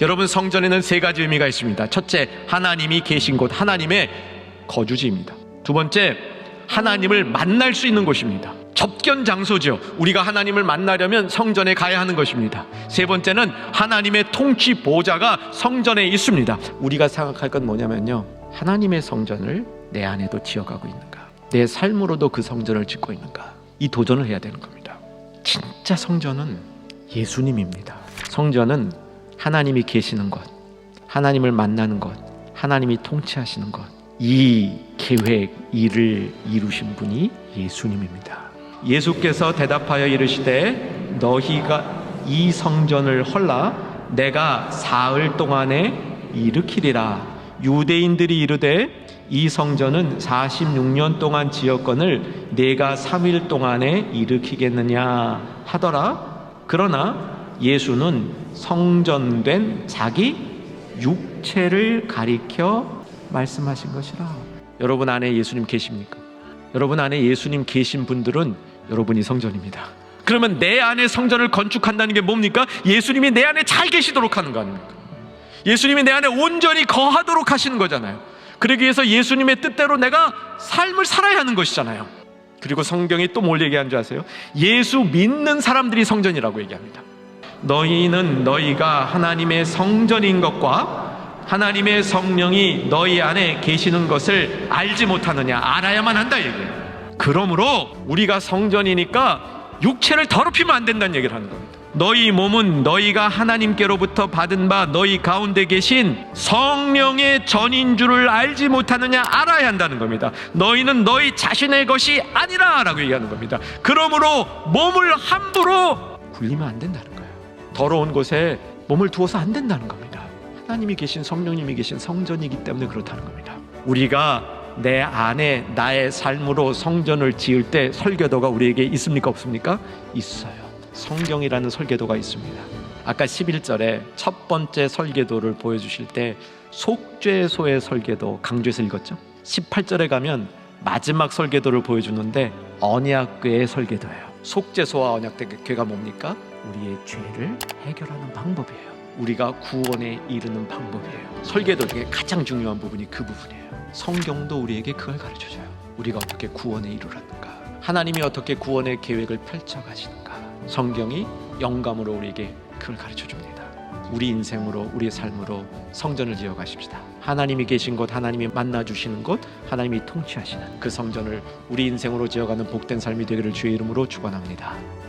여러분 성전에는 세 가지 의미가 있습니다. 첫째, 하나님이 계신 곳, 하나님의 거주지입니다. 두 번째, 하나님을 만날 수 있는 곳입니다. 접견 장소죠. 우리가 하나님을 만나려면 성전에 가야 하는 것입니다. 세 번째는 하나님의 통치 보좌가 성전에 있습니다. 우리가 생각할 건 뭐냐면요. 하나님의 성전을 내 안에도 지어가고 있는가? 내 삶으로도 그 성전을 짓고 있는가? 이 도전을 해야 되는 겁니다. 진짜 성전은 예수님입니다. 성전은 하나님이 계시는 것, 하나님을 만나는 것, 하나님이 통치하시는 것. 이 계획, 일을 이루신 분이 예수님입니다. 예수께서 대답하여 이르시되 너희가 이 성전을 헐라 내가 사흘 동안에 일으키리라. 유대인들이 이르되 이 성전은 46년 동안 지었건을 내가 3일 동안에 일으키겠느냐 하더라. 그러나 예수는 성전된 자기 육체를 가리켜 말씀하신 것이라. 여러분 안에 예수님 계십니까? 여러분 안에 예수님 계신 분들은 여러분이 성전입니다. 그러면 내 안에 성전을 건축한다는 게 뭡니까? 예수님이 내 안에 잘 계시도록 하는 거 아닙니까? 예수님이 내 안에 온전히 거하도록 하시는 거잖아요. 그러기 위해서 예수님의 뜻대로 내가 삶을 살아야 하는 것이잖아요. 그리고 성경이 또 뭘 얘기하는 줄 아세요? 예수 믿는 사람들이 성전이라고 얘기합니다. 너희는 너희가 하나님의 성전인 것과 하나님의 성령이 너희 안에 계시는 것을 알지 못하느냐 알아야만 한다 얘기예요. 그러므로 우리가 성전이니까 육체를 더럽히면 안 된다는 얘기를 하는 겁니다. 너희 몸은 너희가 하나님께로부터 받은 바 너희 가운데 계신 성령의 전인 줄을 알지 못하느냐 알아야 한다는 겁니다. 너희는 너희 자신의 것이 아니라라고 얘기하는 겁니다. 그러므로 몸을 함부로 굴리면 안 된다는. 더러운 곳에 몸을 두어서 안 된다는 겁니다. 하나님이 계신 성령님이 계신 성전이기 때문에 그렇다는 겁니다. 우리가 내 안에 나의 삶으로 성전을 지을 때 설교도가 우리에게 있습니까 없습니까? 있어요. 성경이라는 설계도가 있습니다. 아까 11절에 첫 번째 설계도를 보여주실 때 속죄소의 설계도 강조해서 읽었죠. 18절에 가면 마지막 설계도를 보여주는데 언약궤의 설계도예요. 속죄소와 언약궤가 뭡니까? 우리의 죄를 해결하는 방법이에요. 우리가 구원에 이르는 방법이에요. 설계도 중에 가장 중요한 부분이 그 부분이에요. 성경도 우리에게 그걸 가르쳐 줘요. 우리가 어떻게 구원에 이르렀는가? 하나님이 어떻게 구원의 계획을 펼쳐 가시는가? 성경이 영감으로 우리에게 그걸 가르쳐 줍니다. 우리 인생으로 우리의 삶으로 성전을 지어 가십시다. 하나님이 계신 곳, 하나님이 만나 주시는 곳, 하나님이 통치하시는 그 성전을 우리 인생으로 지어가는 복된 삶이 되기를 주의 이름으로 축원합니다.